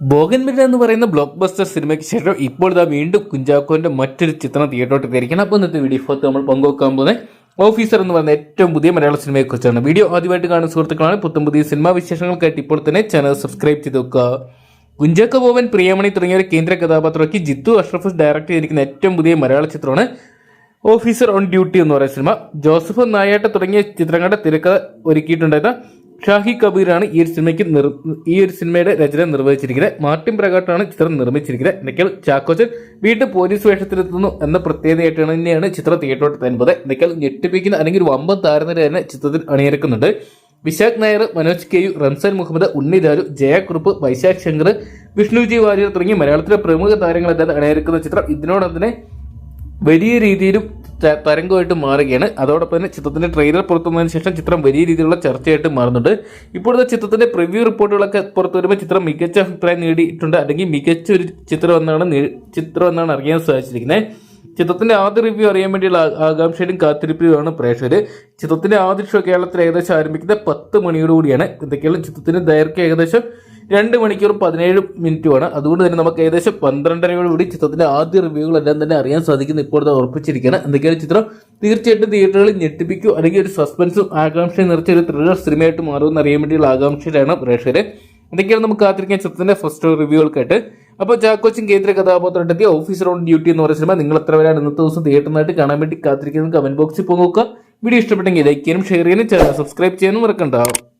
ബോഗൻമില്ല എന്ന് പറയുന്ന block buster സിനിമയ്ക്ക് ശേഷം ഇപ്പോൾ ഇതാ വീണ്ടും കുഞ്ചാക്കോന്റെ മറ്റൊരു ചിത്രം തിയേറ്ററോട്ട് എത്തിയിരിക്കണം അപ്പോൾ ഇന്നത്തെ വീഡിയോ ഫോർത്ത് നമ്മൾ പങ്കുവെക്കാൻ പോകുന്നത് ഓഫീസർ എന്ന് പറയുന്ന ഏറ്റവും പുതിയ മലയാള സിനിമയെ കുറിച്ചാണ് വീഡിയോ ആദ്യമായിട്ട് കാണുന്ന സുഹൃത്തുക്കളാണ്. പുത്തും പുതിയ സിനിമാ വിശേഷങ്ങൾക്കായിട്ട് ഇപ്പോൾ തന്നെ ചാനൽ സബ്സ്ക്രൈബ് ചെയ്ത് വെക്കുക. കുഞ്ചാക്ക ബോബൻ പ്രിയമണി തുടങ്ങിയ കേന്ദ്ര കഥാപാത്രമാക്കി ജിത്തു അഷ്റഫ് ഡയറക്ട് ചെയ്തിരിക്കുന്ന ഏറ്റവും പുതിയ മലയാള ചിത്രമാണ് ഓഫീസർ ഓൺ ഡ്യൂട്ടി എന്ന് പറയുന്ന സിനിമ ജോസഫ് നായാട്ട് തുടങ്ങിയ ചിത്രങ്ങളുടെ തിരക്കഥ ഒരുക്കിയിട്ടുണ്ടായിരുന്ന. ഷാഹി കബീറാണ് ഈ ഒരു സിനിമയ്ക്ക് ഈ ഒരു സിനിമയുടെ രചന നിർവഹിച്ചിരിക്കുന്നത്. മാർട്ടിൻ പ്രകാട്ടാണ് ചിത്രം നിർമ്മിച്ചിരിക്കുന്നത്. നിക്കൽ ചാക്കോച്ചൻ വീണ്ടും പോലീസ് വേഷത്തിലെത്തുന്നു എന്ന പ്രത്യേകതയായിട്ടാണ് തന്നെയാണ് ചിത്രം തിയേറ്ററോട്ട് തരുന്നത് നിക്കൽ ഞെട്ടിപ്പിക്കുന്ന അല്ലെങ്കിൽ ഒരു വമ്പൻ താരനിര തന്നെ ചിത്രത്തിൽ അണിയിറക്കുന്നുണ്ട് വിശാഖ് നായർ മനോജ് കെ യു റംസാൻ മുഹമ്മദ് ഉണ്ണിലാലു ജയക്കുറുപ്പ് വൈശാഖ് ശങ്കർ വിഷ്ണുജി വാര്യർ തുടങ്ങിയ മലയാളത്തിലെ പ്രമുഖ താരങ്ങളെ തന്നെ അണിയിറക്കുന്ന ചിത്രം. ഇതിനോടൊപ്പം തന്നെ വലിയ രീതിയിലും തരംഗമായിട്ട് മാറുകയാണ്. അതോടൊപ്പം തന്നെ ചിത്രത്തിന്റെ ട്രെയിലർ പുറത്തുവന്നതിന് ശേഷം ചിത്രം വലിയ രീതിയിലുള്ള ചർച്ചയായിട്ട് മാറുന്നുണ്ട്. ഇപ്പോഴത്തെ ചിത്രത്തിന്റെ പ്രിവ്യൂ റിപ്പോർട്ടുകളൊക്കെ പുറത്തു വരുമ്പോൾ ചിത്രം മികച്ച അഭിപ്രായം നേടിയിട്ടുണ്ട്. അല്ലെങ്കിൽ മികച്ച ഒരു ചിത്രം എന്നാണ് ചിത്രം എന്നാണ് അറിയാൻ സാധിച്ചിരിക്കുന്നത്. ചിത്രത്തിന്റെ ആദ്യ റിവ്യൂ അറിയാൻ വേണ്ടിയുള്ള ആകാംക്ഷയിലും കാത്തിരിപ്പിലുമാണ് പ്രേക്ഷകർ ചിത്രത്തിന്റെ ആദ്യ ഷോ കേരളത്തിൽ ഏകദേശം ആരംഭിക്കുന്നത് പത്ത് മണിയോടുകൂടിയാണ്. എന്തൊക്കെയാണ് ചിത്രത്തിന്റെ ദൈർഘ്യം ഏകദേശം രണ്ട് മണിക്കൂർ പതിനേഴ് മിനിറ്റുമാണ്. അതുകൊണ്ട് തന്നെ നമുക്ക് ഏകദേശം പന്ത്രണ്ടരയോടുകൂടി ചിത്രത്തിന്റെ ആദ്യ റിവ്യൂകളെല്ലാം തന്നെ അറിയാൻ സാധിക്കുന്നു ഇപ്പോഴത്തെ ഉറപ്പിച്ചിരിക്കുകയാണ്. എന്തൊക്കെയാണ് ചിത്രം? തീർച്ചയായിട്ടും തിയേറ്ററുകളിൽ ഞെട്ടിപ്പിക്കും അല്ലെങ്കിൽ ഒരു സസ്പെൻസും ആകാംക്ഷയും നിറച്ച ഒരു ത്രില്ലർ സിനിമയായിട്ട് മാറുമെന്ന് അറിയാൻ വേണ്ടിയുള്ള ആകാംക്ഷയിലാണ് പ്രേക്ഷകരെ. എന്തൊക്കെയാണ് നമുക്ക് കാത്തിരിക്കാൻ ചിത്രത്തിന്റെ ഫസ്റ്റ് റിവ്യൂകൾക്കായിട്ട് അപ്പോൾ ചാക്കോച്ചും കേന്ദ്ര കഥാപാത്രമായിട്ടെത്തിയ ഓഫീസർ ഓൺ ഡ്യൂട്ടി എന്ന് പറയുന്ന സിനിമ നിങ്ങൾ എത്ര പേരാണ് ഇന്നത്തെ ദിവസം തിയേറ്ററിനായിട്ട് കാണാൻ വേണ്ടി കാത്തിരിക്കുന്നത്? കമന്റ് ബോക്സിൽ പോകുക വീഡിയോ ഇഷ്ടപ്പെട്ടെങ്കിൽ ലൈക്ക് ചെയ്യാനും ഷെയർ ചെയ്യാനും ചാനൽ സബ്സ്ക്രൈബ് ചെയ്യാനും മറക്കണ്ടാവും